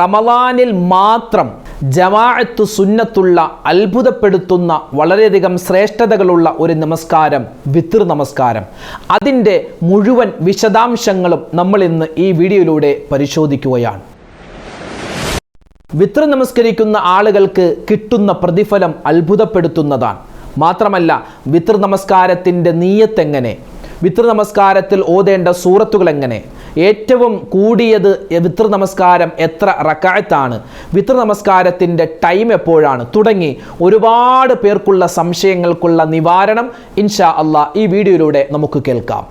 റമലാനിൽ മാത്രം ജമാഅത്ത് സുന്നത്തുള്ള അത്ഭുതപ്പെടുത്തുന്ന വളരെയധികം ശ്രേഷ്ഠതകളുള്ള ഒരു നമസ്കാരം വിത്തർ നമസ്കാരം. അതിന്റെ മുഴുവൻ വിശദാംശങ്ങളും നമ്മൾ ഇന്ന് ഈ വീഡിയോയിലൂടെ പരിശോധിക്കുകയാണ്. വിത്ര നമസ്കരിക്കുന്ന ആളുകൾക്ക് കിട്ടുന്ന പ്രതിഫലം അത്ഭുതപ്പെടുത്തുന്നതാണ്. മാത്രമല്ല വിത്ര നമസ്കാരത്തിന്റെ നീയത്തെങ്ങനെ വിത്ര നമസ്കാരത്തിൽ ഓതേണ്ട സൂറത്തുകൾ എങ്ങനെ ഏറ്റവും കൂടിയത് വിത്ര നമസ്കാരം എത്ര റക്കായത്താണ്? വിത്ര നമസ്കാരത്തിന്റെ ടൈം എപ്പോഴാണ്? തുടങ്ങി ഒരുപാട് പേർക്കുള്ള സംശയങ്ങൾക്കുള്ള നിവാരണം ഇൻഷാ അള്ളാ ഈ വീഡിയോയിലൂടെ നമുക്ക് കേൾക്കാം.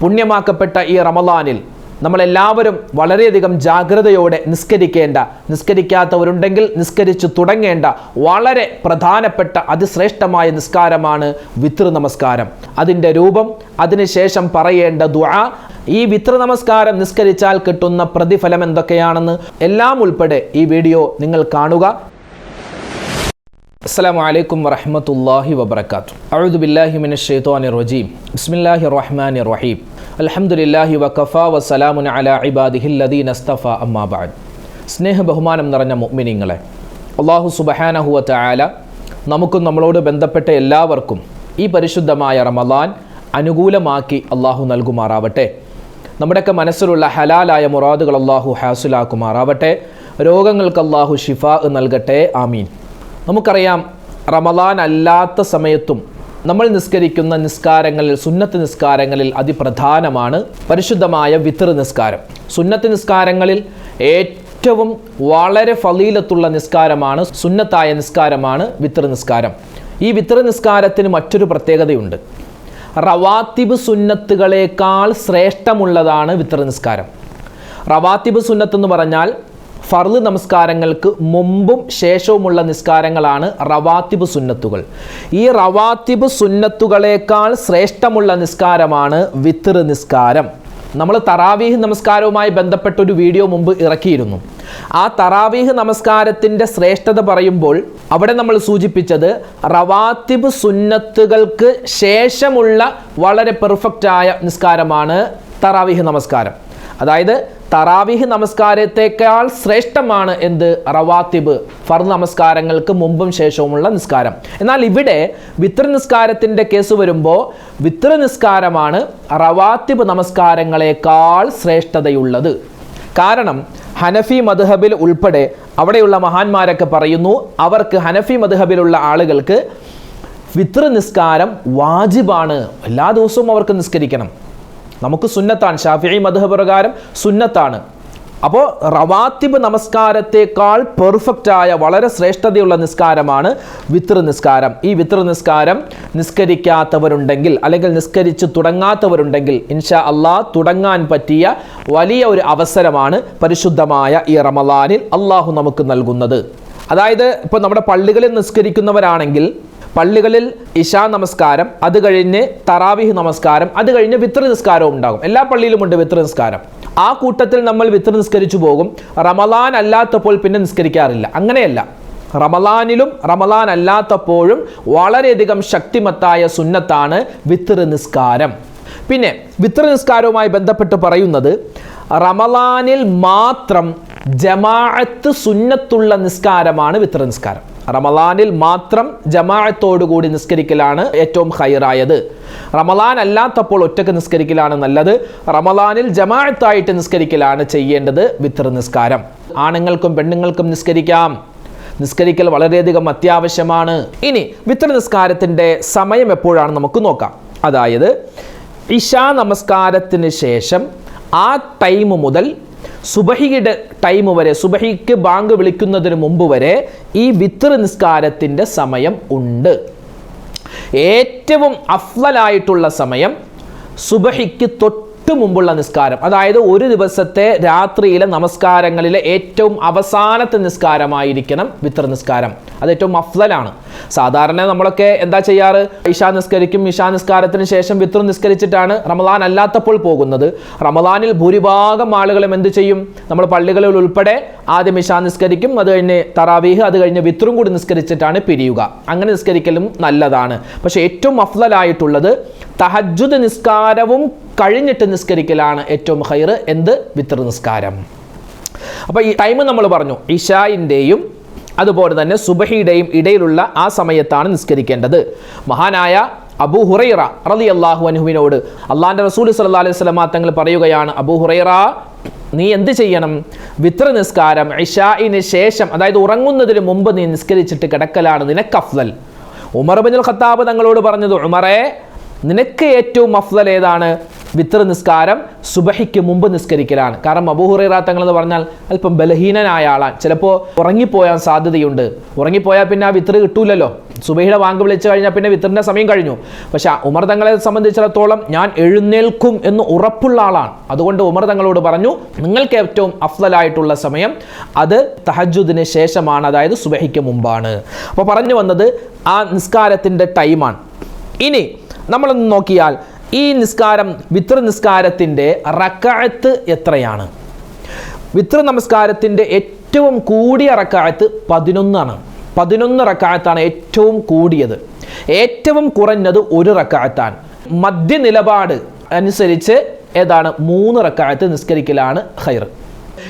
പുണ്യമാക്കപ്പെട്ട ഈ റമലാനിൽ നമ്മളെല്ലാവരും വളരെയധികം ജാഗ്രതയോടെ നിസ്കരിക്കേണ്ട നിസ്കരിക്കാത്തവരുണ്ടെങ്കിൽ നിസ്കരിച്ചു തുടങ്ങേണ്ട വളരെ പ്രധാനപ്പെട്ട അതിശ്രേഷ്ഠമായ നിസ്കാരമാണ് വിത്ര നമസ്കാരം. അതിന്റെ രൂപം അതിനുശേഷം പറയേണ്ട ദുആ. ഈ വിത്ര നമസ്കാരം നിസ്കരിച്ചാൽ കിട്ടുന്ന പ്രതിഫലം എന്തൊക്കെയാണെന്ന് എല്ലാം ഉൾപ്പെടെ ഈ വീഡിയോ നിങ്ങൾ കാണുക. അസ്സാമലൈക്കും വലൈക്കും വറഹമത്തല്ലാഹി വബർക്കാത്തു അഴുദുബില്ലാഹി മിനഷ് റജീം. ബിസ്മില്ലാഹി റഹ്മാൻ റഹീം. അലഹമുല്ലാഹി വഖഫ വസലാമുൻ അല ഇബാദിഹില്ലദീൻ അസ്തഫ അമ്മാബാദ് സ്നേഹ ബഹുമാനം നിറഞ്ഞ മുഅ്മിനീങ്ങളെ അള്ളാഹു സുബഹാനഹുവത്ത ആല നമുക്കും നമ്മളോട് ബന്ധപ്പെട്ട എല്ലാവർക്കും ഈ പരിശുദ്ധമായ റമലാൻ അനുകൂലമാക്കി അള്ളാഹു നൽകുമാറാവട്ടെ. നമ്മുടെയൊക്കെ മനസ്സിലുള്ള ഹലാലായ മുറാദുകൾ അള്ളാഹു ഹാസുലാക്കുമാറാവട്ടെ. രോഗങ്ങൾക്ക് അള്ളാഹു ഷിഫ നൽകട്ടെ ആമീൻ. നമുക്കറിയാം റമലാൻ അല്ലാത്ത സമയത്തും നമ്മൾ നിസ്കരിക്കുന്ന നിസ്കാരങ്ങളിൽ സുന്നത്ത് നിസ്കാരങ്ങളിൽ അതിപ്രധാനമാണ് പരിശുദ്ധമായ വിത്തർ നിസ്കാരം. സുന്നത്ത് നിസ്കാരങ്ങളിൽ ഏറ്റവും വളരെ ഫലീലത്തുള്ള നിസ്കാരമാണ് സുന്നത്തായ നിസ്കാരമാണ് വിത്തർ നിസ്കാരം. ഈ വിത്തർ നിസ്കാരത്തിന് മറ്റൊരു പ്രത്യേകതയുണ്ട്. റവാത്തിബ് സുന്നത്തുകളേക്കാൾ ശ്രേഷ്ഠമുള്ളതാണ് വിത്തർ നിസ്കാരം. റവാത്തിബ് സുന്നത്ത് എന്ന് പറഞ്ഞാൽ ഫർൾ നമസ്കാരങ്ങൾക്ക് മുമ്പും ശേഷവുമുള്ള നിസ്കാരങ്ങളാണ് റവാത്തിബ് സുന്നത്തുകൾ. ഈ റവാത്തിബ് സുന്നത്തുകളേക്കാൾ ശ്രേഷ്ഠമുള്ള നിസ്കാരമാണ് വിത്തർ നിസ്കാരം. നമ്മൾ തറാവീഹ് നമസ്കാരവുമായി ബന്ധപ്പെട്ടൊരു വീഡിയോ മുമ്പ് ഇറക്കിയിരുന്നു. ആ തറാവീഹ് നമസ്കാരത്തിന്റെ ശ്രേഷ്ഠത പറയുമ്പോൾ അവിടെ നമ്മൾ സൂചിപ്പിച്ചത് റവാത്തിബ് സുന്നത്തുകൾക്ക് ശേഷമുള്ള വളരെ പെർഫെക്റ്റായ നിസ്കാരമാണ് തറാവീഹ് നമസ്കാരം. അതായത് തറാവിഹ് നമസ്കാരത്തെക്കാൾ ശ്രേഷ്ഠമാണ് എന്ത്? റവാത്തിബ്. ഫർ നമസ്കാരങ്ങൾക്ക് മുമ്പും ശേഷവുമുള്ള നിസ്കാരം. എന്നാൽ ഇവിടെ വിത്ര നിസ്കാരത്തിന്റെ കേസ് വരുമ്പോൾ വിത്ര നിസ്കാരമാണ് റവാത്തിബ് നമസ്കാരങ്ങളെക്കാൾ ശ്രേഷ്ഠതയുള്ളത്. കാരണം ഹനഫി മധുഹബിൽ ഉൾപ്പെടെ അവിടെയുള്ള മഹാന്മാരൊക്കെ പറയുന്നു അവർക്ക് ഹനഫി മധുഹബിലുള്ള ആളുകൾക്ക് വിത്ര നിസ്കാരം വാജിബാണ്. എല്ലാ ദിവസവും അവർക്ക് നിസ്കരിക്കണം. നമുക്ക് സുന്നത്താണ്. ഷാഫി മധുഹ പ്രകാരം സുന്നത്താണ്. അപ്പോൾ റവാത്തിബ് നമസ്കാരത്തെക്കാൾ പെർഫെക്റ്റ് ആയ വളരെ ശ്രേഷ്ഠതയുള്ള നിസ്കാരമാണ് വിത്ര നിസ്കാരം. ഈ വിത്ര നിസ്കാരം നിസ്കരിക്കാത്തവരുണ്ടെങ്കിൽ അല്ലെങ്കിൽ നിസ്കരിച്ച് തുടങ്ങാത്തവരുണ്ടെങ്കിൽ ഇൻഷാ അള്ളാ തുടങ്ങാൻ പറ്റിയ വലിയ ഒരു അവസരമാണ് പരിശുദ്ധമായ ഈ റമലാനിൽ അള്ളാഹു നമുക്ക് നൽകുന്നത്. അതായത് ഇപ്പോൾ നമ്മുടെ പള്ളികളിൽ നിസ്കരിക്കുന്നവരാണെങ്കിൽ പള്ളികളിൽ ഇഷാ നമസ്കാരം അത് കഴിഞ്ഞ് തറാവിഹ് നമസ്കാരം അത് കഴിഞ്ഞ് വിത്ര നിസ്കാരവും ഉണ്ടാകും. എല്ലാ പള്ളിയിലുമുണ്ട് വിത്ര നിസ്കാരം. ആ കൂട്ടത്തിൽ നമ്മൾ വിത്ര നിസ്കരിച്ചു പോകും. റമലാൻ അല്ലാത്തപ്പോൾ പിന്നെ നിസ്കരിക്കാറില്ല. അങ്ങനെയല്ല. റമലാനിലും റമലാൻ അല്ലാത്തപ്പോഴും വളരെയധികം ശക്തിമത്തായ സുന്നത്താണ് വിത്ര നിസ്കാരം. പിന്നെ വിത്ര നിസ്കാരവുമായി ബന്ധപ്പെട്ട് പറയുന്നത് റമലാനിൽ മാത്രം ജമാഅത്ത് സുന്നത്തുള്ള നിസ്കാരമാണ് വിത്ര നിസ്കാരം. റമലാനിൽ മാത്രം ജമാഅത്തോടുകൂടി നിസ്കരിക്കലാണ് ഏറ്റവും ഹൈറായത് റമലാൻ അല്ലാത്തപ്പോൾ ഒറ്റയ്ക്ക് നിസ്കരിക്കലാണ് നല്ലത്. റമലാനിൽ ജമാഅത്തായിട്ട് നിസ്കരിക്കലാണ് ചെയ്യേണ്ടത് വിത്ര നിസ്കാരം. ആണുങ്ങൾക്കും പെണ്ണുങ്ങൾക്കും നിസ്കരിക്കാം. നിസ്കരിക്കൽ വളരെയധികം അത്യാവശ്യമാണ്. ഇനി വിത്ര നിസ്കാരത്തിന്റെ സമയം എപ്പോഴാണ് നമുക്ക് നോക്കാം. അതായത് ഇഷാ നമസ്കാരത്തിന് ശേഷം ആ ടൈം മുതൽ സുബഹിയുടെ ടൈം വരെ സുബഹിക്ക് ബാങ്ക് വിളിക്കുന്നതിന് മുമ്പ് വരെ ഈ വിത്തർ നിസ്കാരത്തിന്റെ സമയം ഉണ്ട്. ഏറ്റവും അഫ്ലലായിട്ടുള്ള സമയം സുബഹിക്ക് തൊട്ട് മുമ്പുള്ള നിസ്കാരം. അതായത് ഒരു ദിവസത്തെ രാത്രിയിലെ നമസ്കാരങ്ങളിലെ ഏറ്റവും അവസാനത്തെ നിസ്കാരമായിരിക്കണം വിത്ര നിസ്കാരം. അത് ഏറ്റവും അഫ്ലലാണ് സാധാരണ നമ്മളൊക്കെ എന്താ ചെയ്യാറ്? ഇഷാ നിസ്കരിക്കും. ഇഷാ നിസ്കാരത്തിന് ശേഷം വിത്ര നിസ്കരിച്ചിട്ടാണ് റമദാൻ അല്ലാത്തപ്പോൾ പോകുന്നത്. റമദാനിൽ ഭൂരിഭാഗം ആളുകളും എന്ത് ചെയ്യും? നമ്മൾ പള്ളികളിൽ ഉൾപ്പെടെ ആദ്യം ഇഷാ നിസ്കരിക്കും. അത് കഴിഞ്ഞ് തറാവീഹ് അത് കഴിഞ്ഞ് വിത്രും കൂടി നിസ്കരിച്ചിട്ടാണ് പിരിയുക. അങ്ങനെ നിസ്കരിക്കലും നല്ലതാണ്. പക്ഷേ ഏറ്റവും അഫ്ലലായിട്ടുള്ളത് തഹജുദ് നിസ്കാരവും കഴിഞ്ഞിട്ട് നിസ്കരിക്കലാണ് ഏറ്റവും ഹൈർ എന്ത്? വിത്ര നിസ്കാരം. അപ്പോൾ ഈ ടൈം നമ്മൾ പറഞ്ഞു ഇഷായിന്റെയും അതുപോലെ തന്നെ സുബഹിയുടെയും ഇടയിലുള്ള ആ സമയത്താണ് നിസ്കരിക്കേണ്ടത്. മഹാനായ അബൂ ഹുറൈറ റലി അള്ളാഹു അനുഹുവിനോട് അള്ളാഹിന്റെ റസൂൽ സല്ലാ അലൈഹി സ്വലമാ തങ്ങൾ പറയുകയാണ് അബൂ ഹുറൈറ നീ എന്ത് ചെയ്യണം? വിത്ര നിസ്കാരം ഇഷായിന് ശേഷം അതായത് ഉറങ്ങുന്നതിന് മുമ്പ് നീ നിസ്കരിച്ചിട്ട് കിടക്കലാണ് നിനക്ക് അഫ്ലൽ ഉമർ ബിൻ ഖത്താബ് തങ്ങളോട് പറഞ്ഞത് ഉമറെ നിനക്ക് ഏറ്റവും അഫ്ലൽ ഏതാണ്? വിത്ര നിസ്കാരം സുബഹിക്ക് മുമ്പ് നിസ്കരിക്കലാണ്. കാരണം അബൂഹുറൈറ തങ്ങൾ എന്ന് പറഞ്ഞാൽ അല്പം ബലഹീനനായ ആളാണ്. ചിലപ്പോൾ ഉറങ്ങിപ്പോയാൻ സാധ്യതയുണ്ട്. ഉറങ്ങിപ്പോയാൽ പിന്നെ ആ വിത്ര കിട്ടൂലല്ലോ. സുബഹിയുടെ വാങ്ക് വിളിച്ചു കഴിഞ്ഞാൽ പിന്നെ വിത്തറിന്റെ സമയം കഴിഞ്ഞു. പക്ഷേ ഉമർ തങ്ങളെ സംബന്ധിച്ചിടത്തോളം ഞാൻ എഴുന്നേൽക്കും എന്ന് ഉറപ്പുള്ള ആളാണ്. അതുകൊണ്ട് ഉമർ തങ്ങളോട് പറഞ്ഞു നിങ്ങൾക്ക് ഏറ്റവും അഫ്ലലായിട്ടുള്ള സമയം അത് തഹജുദിന് ശേഷമാണ്. അതായത് സുബഹിക്ക് മുമ്പാണ്. അപ്പോൾ പറഞ്ഞു വന്നത് ആ നിസ്കാരത്തിന്റെ ടൈമാണ്. ഇനി നമ്മളൊന്ന് നോക്കിയാൽ ഈ നിസ്കാരം വിത്ര നിസ്കാരത്തിന്റെ റക്കായത്ത് എത്രയാണ്? വിത്ര നമസ്കാരത്തിന്റെ ഏറ്റവും കൂടിയ റക്കായത്ത് പതിനൊന്നാണ്. പതിനൊന്ന് റക്കായത്താണ് ഏറ്റവും കൂടിയത്. ഏറ്റവും കുറഞ്ഞത് ഒരു റക്കായത്താണ് മധ്യ നിലപാട് അനുസരിച്ച് ഏതാണ്? മൂന്ന് റക്കായത്ത് നിസ്കരിക്കലാണ് ഹൈർ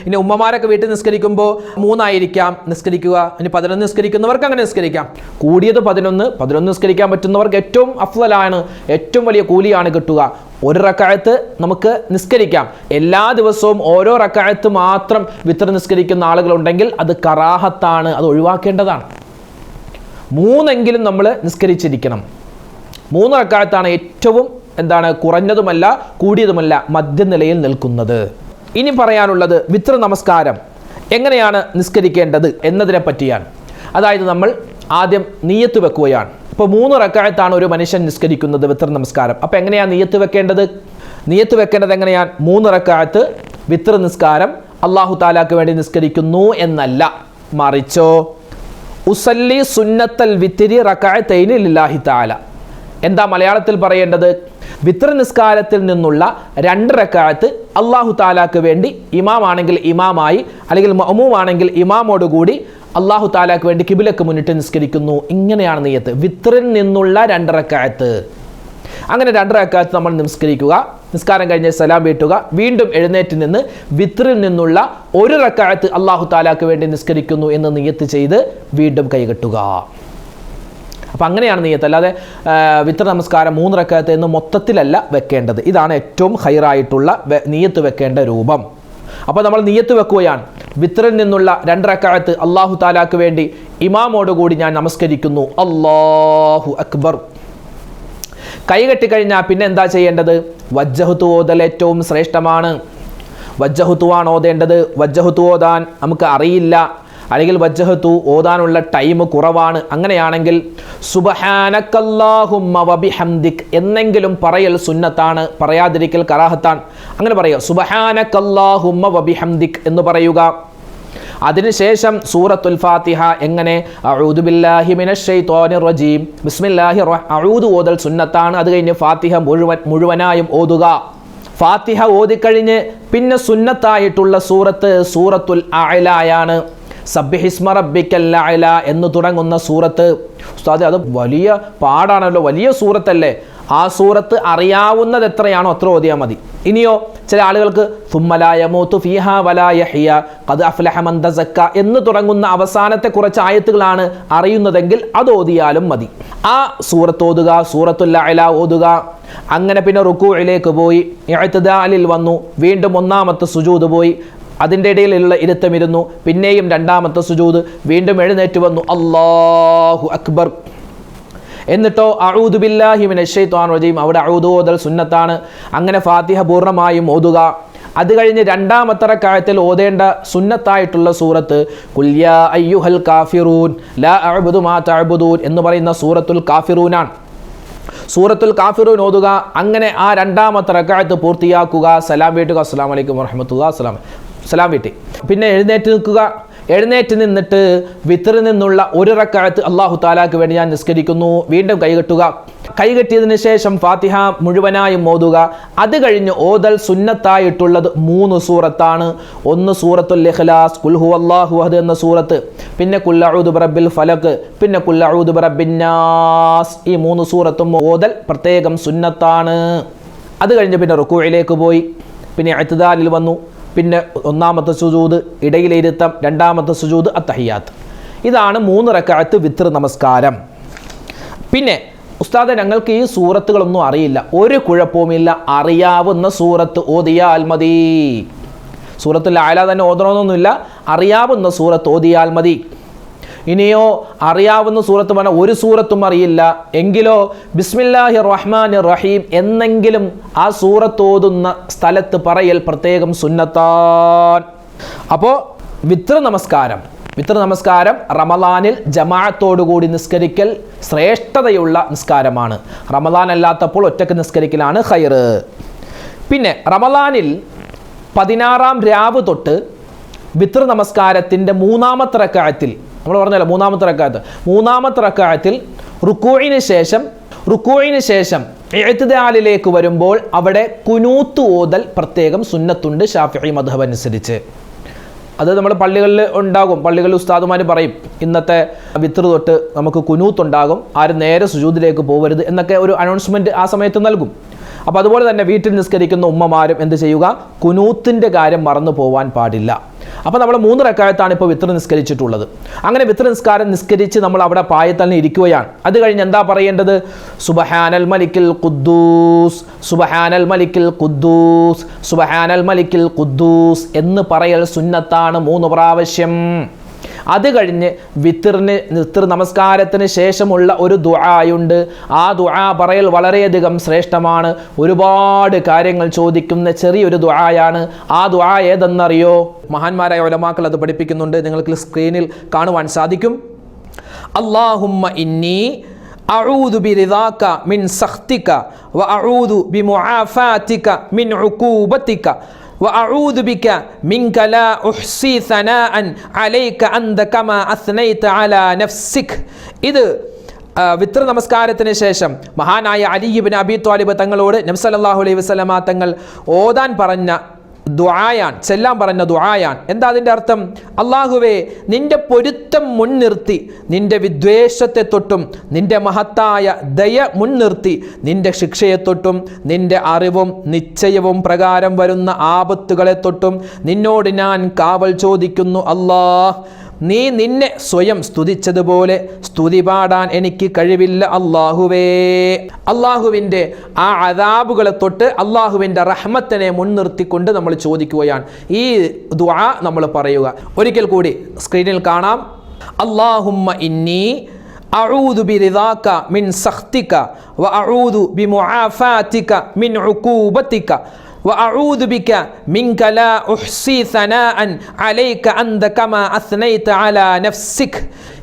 ഇനി ഉമ്മമാരൊക്കെ വീട്ടിൽ നിസ്കരിക്കുമ്പോൾ മൂന്നായിരിക്കാം. നിസ്കരിക്കുക. ഇനി പതിനൊന്ന് നിസ്കരിക്കുന്നവർക്ക് അങ്ങനെ നിസ്കരിക്കാം. കൂടിയത് പതിനൊന്ന് പതിനൊന്ന് നിസ്കരിക്കാൻ പറ്റുന്നവർക്ക് ഏറ്റവും അഫ്ലലാണ് ഏറ്റവും വലിയ കൂലിയാണ് കിട്ടുക. ഒരു റക്കായത്ത് നമുക്ക് നിസ്കരിക്കാം. എല്ലാ ദിവസവും ഓരോ റക്കായത്ത് മാത്രം വിത്ര നിസ്കരിക്കുന്ന ആളുകളുണ്ടെങ്കിൽ അത് കറാഹത്താണ് അത് ഒഴിവാക്കേണ്ടതാണ്. മൂന്നെങ്കിലും നമ്മൾ നിസ്കരിച്ചിരിക്കണം. മൂന്ന് റക്കായത്താണ് ഏറ്റവും എന്താണ് കുറഞ്ഞതുമല്ല കൂടിയതുമല്ല മധ്യനിലയിൽ നിൽക്കുന്നത്. ഇനി പറയാനുള്ളത് വിത്ര നമസ്കാരം. എങ്ങനെയാണ് നിസ്കരിക്കേണ്ടത് എന്നതിനെ പറ്റിയാണ്. അതായത് നമ്മൾ ആദ്യം നീയത്ത് വെക്കുകയാണ്. ഇപ്പോൾ മൂന്ന് റക്കായത്താണ് ഒരു മനുഷ്യൻ നിസ്കരിക്കുന്നത് വിത്ര നമസ്കാരം. അപ്പോൾ എങ്ങനെയാണ് നീയത്ത് വെക്കേണ്ടത്? നീയത്ത് വെക്കേണ്ടത് എങ്ങനെയാണ്? മൂന്ന് റക്കായത്ത് വിത്ര നിസ്കാരം അള്ളാഹു താലാക്ക് വേണ്ടി നിസ്കരിക്കുന്നു എന്നല്ല. മറിച്ചോ. ഉസല്ലി സുന്നത്തൽ വിത്തിരി റക്കായത്തൈനി ലില്ലാഹി താല എന്താ മലയാളത്തിൽ പറയേണ്ടത്? വിത്ര നിസ്കാരത്തിൽ നിന്നുള്ള രണ്ട് റക്കായത്ത് അള്ളാഹു താലാക്ക് വേണ്ടി ഇമാമാണെങ്കിൽ ഇമാമായി അല്ലെങ്കിൽ മഅമൂമാണെങ്കിൽ ഇമാമോടുകൂടി അള്ളാഹു താലാക്ക് വേണ്ടി കിബിലക്ക് മുന്നിട്ട് നിസ്കരിക്കുന്നു. ഇങ്ങനെയാണ് നെയ്യത്ത് വിത്രിൽ നിന്നുള്ള രണ്ട് റക്കായത്ത് അങ്ങനെ രണ്ട് റക്കായത്ത് നമ്മൾ നിസ്കരിക്കുക നിസ്കാരം കഴിഞ്ഞ് സലാം വീട്ടുക വീണ്ടും എഴുന്നേറ്റ് നിന്ന് വിത്രിൽ നിന്നുള്ള ഒരു റക്കാലത്ത് അള്ളാഹു താലാക്ക് വേണ്ടി നിസ്കരിക്കുന്നു എന്ന് നിയത്ത് ചെയ്ത് വീണ്ടും കൈകെട്ടുക അപ്പം അങ്ങനെയാണ് നെയ്യത്ത് അല്ലാതെ വിത്ര നമസ്കാരം മൂന്ന് റക്കായത്ത് എന്ന് മൊത്തത്തിലല്ല വെക്കേണ്ടത്. ഇതാണ് ഏറ്റവും ഹൈറായിട്ടുള്ള നീയത്ത് നിയത്ത് വെക്കേണ്ട രൂപം. അപ്പോൾ നമ്മൾ നീയത്ത് വെക്കുകയാണ്. വിത്രിൽ നിന്നുള്ള രണ്ടരക്കാലത്ത് അള്ളാഹു താലാക്ക് വേണ്ടി ഇമാമോടുകൂടി ഞാൻ നമസ്കരിക്കുന്നു. അള്ളാഹു അക്ബർ. കൈ കെട്ടിക്കഴിഞ്ഞാൽ പിന്നെ എന്താ ചെയ്യേണ്ടത്? വജ്ജഹുത്ത് ഓതൽ ഏറ്റവും ശ്രേഷ്ഠമാണ്. വജ്ജഹുത്തുവാണ് ഓതേണ്ടത്. വജ്ജഹുത്ത് ഓതാൻ നമുക്ക് അറിയില്ല. അല്ലെങ്കിൽ വജ്ജഹത്തു ഓതാനുള്ള ടൈം കുറവാണ്. അങ്ങനെയാണെങ്കിൽ സുബഹാനക്കല്ലാഹുമ്മ വബിഹംദിക് എന്നെങ്കിലും പറയൽ സുന്നത്താണ് പറയാതിരിക്കൽ കറാഹത്താണ്. അങ്ങനെ പറയുക സുബഹാനക്കല്ലാഹുമ്മ വബിഹംദിക് എന്ന് പറയുക. അതിനുശേഷം സൂറത്തുൽ ഫാത്തിഹ എങ്ങനെ? റജീം. ബിസ്മില്ലാഹി ഓതൽ സുന്നത്താണ്. അത് കഴിഞ്ഞ് ഫാത്തിഹ മുഴുവൻ മുഴുവനായും ഓതുക. ഫാത്തിഹ ഓതിക്കഴിഞ്ഞ് പിന്നെ സുന്നത്തായിട്ടുള്ള സൂറത്ത് സൂറത്തുൽ അഅലായാണ്. സബ്ബിഹിസ്മ റബ്ബിക്കൽ അഅല എന്ന് തുടങ്ങുന്ന സൂറത്ത്. ഉസ്താദ് അത് വലിയ പാടാണല്ലോ വലിയ സൂറത്തല്ലേ? ആ സൂറത്ത് അറിയാവുന്നത് എത്രയാണോ അത്ര ഓതിയാൽ മതി. ഇനിയോ ചില ആളുകൾക്ക് എന്ന് തുടങ്ങുന്ന അവസാനത്തെ കുറച്ച് ആയത്തുകളാണ് അറിയുന്നതെങ്കിൽ അത് ഓതിയാലും മതി. ആ സൂറത്ത് ഓതുക സൂറത്തുൽ അല ഓതുക. അങ്ങനെ പിന്നെ റുക്കൂയിലേക്ക് പോയി ഇഅ്തിദാലിൽ വന്നു വീണ്ടും ഒന്നാമത്തെ സുജൂദ് പോയി. അതിന്റെ ഇടയിലുള്ള ഇരുത്തമിരുന്നു. പിന്നെയും രണ്ടാമത്തെ സുജൂദ് വീണ്ടും എഴുന്നേറ്റ് വന്നു. അള്ളാഹു അക്ബർ. എന്നിട്ടോ ബില്ലാഹി മിനശ് റജീം. അവിടെ ഓതൽ സുന്നത്താണ്. അങ്ങനെ ഫാത്തിഹ പൂർണമായും ഓതുക. അത് കഴിഞ്ഞ് രണ്ടാമത്തെ റക്അത്തിൽ ഓതേണ്ട സുന്നത്തായിട്ടുള്ള സൂറത്ത് കുല്യ അയ്യുഹൽ കാഫിറൂൻ ലാ അഅബുദു മാ തഅ്ബുദൂൻ എന്ന് പറയുന്ന സൂറത്തുൽ കാഫിറൂനാണ്. സൂറത്തുൽ കാഫിറൂൻ ഓതുക. അങ്ങനെ ആ രണ്ടാമത്തെ റക്അത്ത് പൂർത്തിയാക്കുക. സലാം വീട്ടുക. അസ്സലാമു അലൈക്കും വറഹ്മത്തുള്ളാഹി അസ്സലാം സലാം വീട്ടി. പിന്നെ എഴുന്നേറ്റ് നിൽക്കുക. എഴുന്നേറ്റ് നിന്നിട്ട് വിത്തറിൽ നിന്നുള്ള ഒരു റക്കാലത്ത് അള്ളാഹു താലാക്ക് വേണ്ടി ഞാൻ നിസ്കരിക്കുന്നു. വീണ്ടും കൈകെട്ടുക കൈകെട്ടിയതിന് ശേഷം ഫാത്തിഹ മുഴുവനായും ഓതുക അത് കഴിഞ്ഞ് ഓതൽ സുന്നത്തായിട്ടുള്ളത് മൂന്ന് സൂറത്താണ്. ഒന്ന് സൂറത്തുൽ ഇഖ്ലാസ് കുൽഹു അള്ളാഹു അഹദ് എന്ന സൂറത്ത്. പിന്നെ കുല്ലഊദ് ബറബിൽ ഫലക്ക് പിന്നെ കുല്ലഊദ് ബറബിന്നാസ് ഈ മൂന്ന് സൂറത്തും ഓതൽ പ്രത്യേകം സുന്നത്താണ്. അത് കഴിഞ്ഞ് പിന്നെ റുക്കുവയിലേക്ക് പോയി. പിന്നെ അത്താലിൽ വന്നു. പിന്നെ ഒന്നാമത്തെ സുജൂദ് ഇടയിലിരുത്തം രണ്ടാമത്തെ സുജൂദ് അത്തഹിയാത്ത്. ഇതാണ് മൂന്ന് റക്കാത്ത് വിത്ര നമസ്കാരം. പിന്നെ ഉസ്താദെ ഞങ്ങൾക്ക് ഈ സൂറത്തുകളൊന്നും അറിയില്ല. ഒരു കുഴപ്പവുമില്ല. അറിയാവുന്ന സൂറത്ത് ഓതിയാൽ മതി. സൂറത്തിൽ ആല തന്നെ ഓതണമെന്നൊന്നുമില്ല അറിയാവുന്ന സൂറത്ത് ഓതിയാൽ മതി. ഇനിയോ അറിയാവുന്ന സൂറത്ത് പറഞ്ഞാൽ ഒരു സൂറത്തും അറിയില്ല. എങ്കിലോ ബിസ്മില്ലാഹി റഹ്മാൻ റഹീം എന്നെങ്കിലും ആ സൂറത്ത് ഓതുന്ന സ്ഥലത്ത് പറയൽ പ്രത്യേകം സുന്നത്താൻ. അപ്പോൾ വിത്ര നമസ്കാരം. വിത്ര നമസ്കാരം റമലാനിൽ ജമാഅത്തോടുകൂടി നിസ്കരിക്കൽ ശ്രേഷ്ഠതയുള്ള നിസ്കാരമാണ്. റമലാൻ അല്ലാത്തപ്പോൾ ഒറ്റയ്ക്ക് നിസ്കരിക്കലാണ് ഹൈറ് പിന്നെ റമലാനിൽ പതിനാറാം രാവ് തൊട്ട് വിത്ര നമസ്കാരത്തിന്റെ മൂന്നാമത്തെ റക്കായത്തിൽ നമ്മൾ പറഞ്ഞല്ലോ മൂന്നാമത്തെ റക്കാത്ത്. മൂന്നാമത്തെ റക്കായത്തിൽ റുക്കോയിന് ശേഷം റുക്കോയിന് ശേഷം എഴുത്തുദാലിലേക്ക് വരുമ്പോൾ അവിടെ കുനൂത്ത് ഓതൽ പ്രത്യേകം സുന്നത്തുണ്ട് ഷാഫി മധബ് അനുസരിച്ച്. അത് നമ്മൾ പള്ളികളിൽ ഉണ്ടാകും. പള്ളികളിൽ ഉസ്താദുമാർ പറയും ഇന്നത്തെ വിത്ര തൊട്ട് നമുക്ക് കുനൂത്തുണ്ടാകും ആരും നേരെ സുജൂദിലേക്ക് പോകരുത് എന്നൊക്കെ ഒരു അനൗൺസ്മെന്റ് ആ സമയത്ത് നൽകും. അപ്പോൾ അതുപോലെ തന്നെ വീട്ടിൽ നിസ്കരിക്കുന്ന ഉമ്മമാരും എന്ത് ചെയ്യുക? കുനൂത്തിന്റെ കാര്യം മറന്നു പോവാൻ പാടില്ല. അപ്പോൾ നമ്മൾ മൂന്ന് റക്കായത്താണ് ഇപ്പോൾ വിത്ര നിസ്കരിച്ചിട്ടുള്ളത്. അങ്ങനെ വിത്ര നിസ്കാരം നിസ്കരിച്ച് നമ്മൾ അവിടെ പായത്തലിന് ഇരിക്കുകയാണ്. അത് കഴിഞ്ഞ് എന്താ പറയേണ്ടത്? സുബഹാനൽ മലിക്കിൽ ഖുദ്ദൂസ് സുബഹാനൽ മലിക്കിൽ ഖുദ്ദൂസ് സുബഹാനൽ മലിക്കിൽ ഖുദ്ദൂസ് എന്ന് പറയൽ സുന്നത്താണ് മൂന്ന് പ്രാവശ്യം. അത് കഴിഞ്ഞ് വിത്തിറിന് വിത്തിർ നമസ്കാരത്തിന് ശേഷമുള്ള ഒരു ദുആയുണ്ട് ആ ദുആ പറയൽ വളരെയധികം ശ്രേഷ്ഠമാണ് ഒരുപാട് കാര്യങ്ങൾ ചോദിക്കുന്ന ചെറിയൊരു ദുആയാണ് ആ ദുആ ഏതെന്നറിയോ മഹാന്മാരായ ഒലമാക്കൾ അത് പഠിപ്പിക്കുന്നുണ്ട് നിങ്ങൾക്ക് സ്ക്രീനിൽ കാണുവാൻ സാധിക്കും അള്ളാഹുമ്മ ഇന്നി أعوذ برضاك من سخطك وأعوذ بمعافاتك من عقوبتك وأعوذ بك منك لا أحصي ثناء عليك أنت كما أثنيت على نفسك ഇത് ആ, വിത്ര നമസ്കാരത്തിന് ശേഷം മഹാനായ അലിബിൻ അബി ത്വാലിബ് തങ്ങളോട് നബ്സല്ലാഹു അലൈഹി വസ്ലമ തങ്ങൾ ഓതാൻ പറഞ്ഞ ദുആയാൻ ചെല്ലാൻ പറഞ്ഞ ദുആയാൻ. എന്താ അതിന്റെ അർത്ഥം? അള്ളാഹുവേ നിന്റെ പൊരുത്തം മുൻനിർത്തി നിന്റെ വിദ്വേഷത്തെ തൊട്ടും നിന്റെ മഹത്തായ ദയ മുൻനിർത്തി നിന്റെ ശിക്ഷയെ തൊട്ടും നിന്റെ അറിവും നിശ്ചയവും പ്രകാരം വരുന്ന ആപത്തുകളെ തൊട്ടും നിന്നോട് ഞാൻ കാവൽ ചോദിക്കുന്നു അല്ലാഹ്. നീ നിന്നെ സ്വയം സ്തുതിച്ചതുപോലെ സ്തുതി പാടാൻ എനിക്ക് കഴിവില്ല അള്ളാഹുവേ അള്ളാഹുവിൻ്റെ ആ അതാബുകളെ തൊട്ട് അള്ളാഹുവിൻ്റെ റഹ്മത്തിനെ മുൻനിർത്തിക്കൊണ്ട് നമ്മൾ ചോദിക്കുകയാണ് ഈ ദുആ നമ്മൾ പറയുക ഒരിക്കൽ കൂടി സ്ക്രീനിൽ കാണാം അള്ളാഹുമ്മ ഇന്നി أعوذ برضاك من سخطك وأعوذ بمعافاتك من عقوبتك وأعوذ بك منك لا أحصي ثناء عليك أنت كما أثنيت على نفسك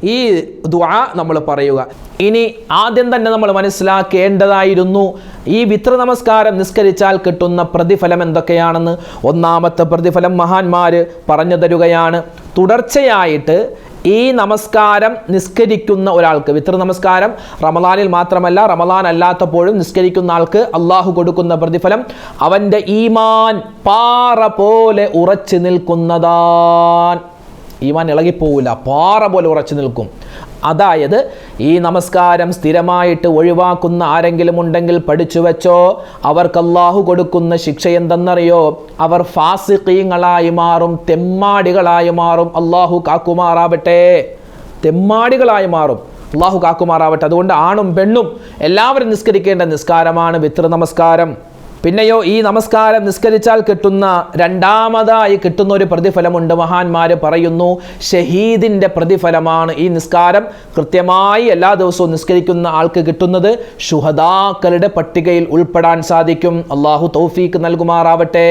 ഈ ദുആ നമ്മൾ പറയുക ഇനി ആദ്യം തന്നെ നമ്മൾ മനസ്സിലാക്കേണ്ടതായിരുന്നു ഈ വിത്ര നമസ്കാരം നിസ്കരിച്ചാൽ കിട്ടുന്ന പ്രതിഫലം എന്തൊക്കെയാണെന്ന് ഒന്നാമത്തെ പ്രതിഫലം മഹാന്മാർ പറഞ്ഞു തരുകയാണ് തുടർച്ചയായിട്ട് ഈ നമസ്കാരം നിസ്കരിക്കുന്ന ഒരാൾക്ക് വിത്ര നമസ്കാരം റമലാനിൽ മാത്രമല്ല റമലാൻ അല്ലാത്തപ്പോഴും നിസ്കരിക്കുന്ന ആൾക്ക് അള്ളാഹു കൊടുക്കുന്ന പ്രതിഫലം അവന്റെ ഈമാൻ പാറ പോലെ ഉറച്ചു നിൽക്കുന്നതാൻ. ഈമാൻ ഇളകിപ്പോവില്ല പാറ പോലെ ഉറച്ചു നിൽക്കും. അതായത് ഈ നമസ്കാരം സ്ഥിരമായിട്ട് ഒഴിവാക്കുന്ന ആരെങ്കിലും ഉണ്ടെങ്കിൽ പഠിച്ചു വെച്ചോ അവർക്ക് അള്ളാഹു കൊടുക്കുന്ന ശിക്ഷ എന്തെന്നറിയോ അവർ ഫാസിഖീങ്ങളായി മാറും തെമ്മാടികളായി മാറും. അള്ളാഹു കാക്കുമാറാവട്ടെ. തെമ്മാടികളായി മാറും. അള്ളാഹു കാക്കുമാറാവട്ടെ. അതുകൊണ്ട് ആണും പെണ്ണും എല്ലാവരും നിസ്കരിക്കേണ്ട നിസ്കാരമാണ് വിത്ര നമസ്കാരം. പിന്നെയോ ഈ നമസ്കാരം നിസ്കരിച്ചാൽ കിട്ടുന്ന രണ്ടാമതായി കിട്ടുന്ന ഒരു പ്രതിഫലമുണ്ട്. മഹാന്മാർ പറയുന്നു ഷഹീദിന്റെ പ്രതിഫലമാണ് ഈ നിസ്കാരം. കൃത്യമായി എല്ലാ ദിവസവും നിസ്കരിക്കുന്ന ആൾക്ക് കിട്ടുന്നത് ഷുഹദാക്കളുടെ പട്ടികയിൽ ഉൾപ്പെടാൻ സാധിക്കും. അള്ളാഹു തൗഫീക്ക് നൽകുമാറാവട്ടെ.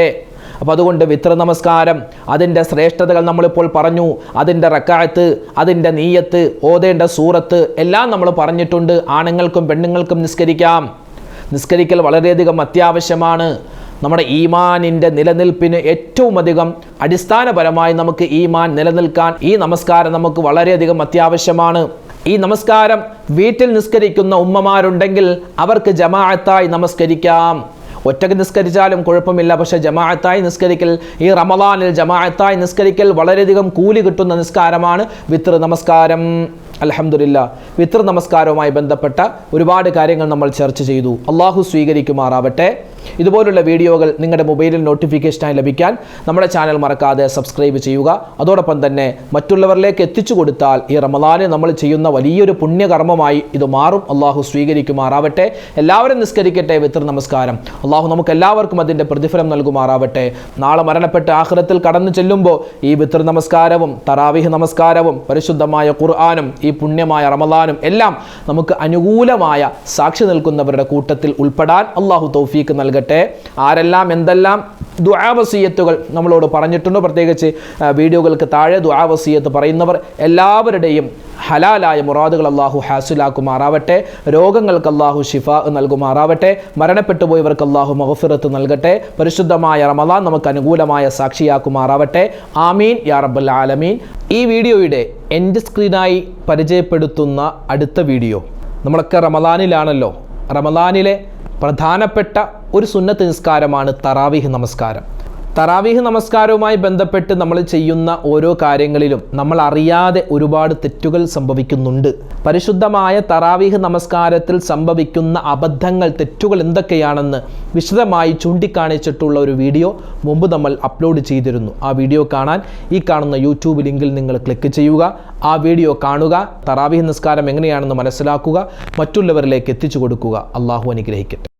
അപ്പോൾ അതുകൊണ്ട് വിത്ര നമസ്കാരം അതിന്റെ ശ്രേഷ്ഠതകൾ നമ്മളിപ്പോൾ പറഞ്ഞു അതിന്റെ റക്കായത്ത് അതിന്റെ നീയത്ത് ഓതേണ്ട സൂറത്ത് എല്ലാം നമ്മൾ പറഞ്ഞിട്ടുണ്ട്. ആണുങ്ങൾക്കും പെണ്ണുങ്ങൾക്കും നിസ്കരിക്കാം. നിസ്കരിക്കൽ വളരെയധികം അത്യാവശ്യമാണ്. നമ്മുടെ ഈമാനിന്റെ നിലനിൽപ്പിന് ഏറ്റവും അധികം അടിസ്ഥാനപരമായി നമുക്ക് ഈമാൻ നിലനിൽക്കാൻ ഈ നമസ്കാരം നമുക്ക് വളരെയധികം അത്യാവശ്യമാണ്. ഈ നമസ്കാരം വീട്ടിൽ നിസ്കരിക്കുന്ന ഉമ്മമാരുണ്ടെങ്കിൽ അവർക്ക് ജമാഅത്തായി നമസ്കരിക്കാം. ഒറ്റയ്ക്ക് നിസ്കരിച്ചാലും കുഴപ്പമില്ല പക്ഷേ ജമാഅത്തായി നിസ്കരിക്കൽ ഈ റമദാനിൽ ജമാഅത്തായി നിസ്കരിക്കൽ വളരെയധികം കൂലി കിട്ടുന്ന നിസ്കാരമാണ് വിത്ര നമസ്കാരം. അലഹമുല്ല വിത്ര നമസ്കാരവുമായി ബന്ധപ്പെട്ട ഒരുപാട് കാര്യങ്ങൾ നമ്മൾ ചർച്ച ചെയ്തു. അള്ളാഹു സ്വീകരിക്കുമാറാവട്ടെ. ഇതുപോലുള്ള വീഡിയോകൾ നിങ്ങളുടെ മൊബൈലിൽ നോട്ടിഫിക്കേഷനായി ലഭിക്കാൻ നമ്മുടെ ചാനൽ മറക്കാതെ സബ്സ്ക്രൈബ് ചെയ്യുക. അതോടൊപ്പം തന്നെ മറ്റുള്ളവരിലേക്ക് എത്തിച്ചു കൊടുത്താൽ ഈ റമദാനെ നമ്മൾ ചെയ്യുന്ന വലിയൊരു പുണ്യകർമ്മമായി ഇത് മാറും. അള്ളാഹു സ്വീകരിക്കുമാറാവട്ടെ. എല്ലാവരും നിസ്കരിക്കട്ടെ. വിത്ര നമസ്കാരം. അള്ളാഹു നമുക്ക് എല്ലാവർക്കും അതിന്റെ പ്രതിഫലം നൽകുമാറാവട്ടെ. നാളെ മരണപ്പെട്ട് ആഹ്റത്തിൽ കടന്നു ചെല്ലുമ്പോൾ ഈ വിത്ര നമസ്കാരവും തറാവിഹ് നമസ്കാരവും പരിശുദ്ധമായ ഖുർആാനും ഈ പുണ്യമായ റമദാനും എല്ലാം നമുക്ക് അനുകൂലമായ സാക്ഷി നിൽക്കുന്നവരുടെ കൂട്ടത്തിൽ ഉൾപ്പെടാൻ അള്ളാഹു തൗഫീക്ക് നൽകട്ടെ. ആരെല്ലാം എന്തെല്ലാം ദുആവസീയത്തുകൾ നമ്മളോട് പറഞ്ഞിട്ടുണ്ടോ? പ്രത്യേകിച്ച് വീഡിയോകൾക്ക് താഴെ ദുആവസീയത്ത് പറയുന്നവർ എല്ലാവരുടെയും ഹലാലായ മുറാദുകൾ അള്ളാഹു ഹാസിലാക്കുമാറാവട്ടെ രോഗങ്ങൾക്ക് അള്ളാഹു ഷിഫ നൽകുമാറാവട്ടെ മരണപ്പെട്ടു പോയവർക്ക് അള്ളാഹു മഹഫിറത്ത് നൽകട്ടെ പരിശുദ്ധമായ റമദാൻ നമുക്ക് അനുകൂലമായ സാക്ഷിയാക്കുമാറാവട്ടെ. ആമീൻ. യാ റബ്ബൽ ആലമീൻ. ഈ വീഡിയോയുടെ എൻഡ് സ്ക്രീനായി പരിചയപ്പെടുത്തുന്ന അടുത്ത വീഡിയോ. നമ്മളൊക്കെ റമദാനിലാണല്ലോ. റമദാനിലെ പ്രധാനപ്പെട്ട ഒരു സുന്നത്ത് നിസ്കാരമാണ് തറാവിഹ് നമസ്കാരം. തറാവീഹ് നമസ്കാരവുമായി ബന്ധപ്പെട്ട് നമ്മൾ ചെയ്യുന്ന ഓരോ കാര്യങ്ങളിലും നമ്മൾ അറിയാതെ ഒരുപാട് തെറ്റുകൾ സംഭവിക്കുന്നുണ്ട്. പരിശുദ്ധമായ തറാവീഹ് നമസ്കാരത്തിൽ സംഭവിക്കുന്ന അബദ്ധങ്ങൾ തെറ്റുകൾ എന്തൊക്കെയാണെന്ന് വിശദമായി ചൂണ്ടിക്കാണിച്ചിട്ടുള്ള ഒരു വീഡിയോ മുമ്പ് നമ്മൾ അപ്ലോഡ് ചെയ്തിരുന്നു. ആ വീഡിയോ കാണാൻ ഈ കാണുന്ന യൂട്യൂബ് ലിങ്കിൽ നിങ്ങൾ ക്ലിക്ക് ചെയ്യുക. ആ വീഡിയോ കാണുക. തറാവീഹ് നിസ്കാരം എങ്ങനെയാണെന്ന് മനസ്സിലാക്കുക. മറ്റുള്ളവരിലേക്ക് എത്തിച്ചു കൊടുക്കുക. അള്ളാഹു അനുഗ്രഹിക്കട്ടെ.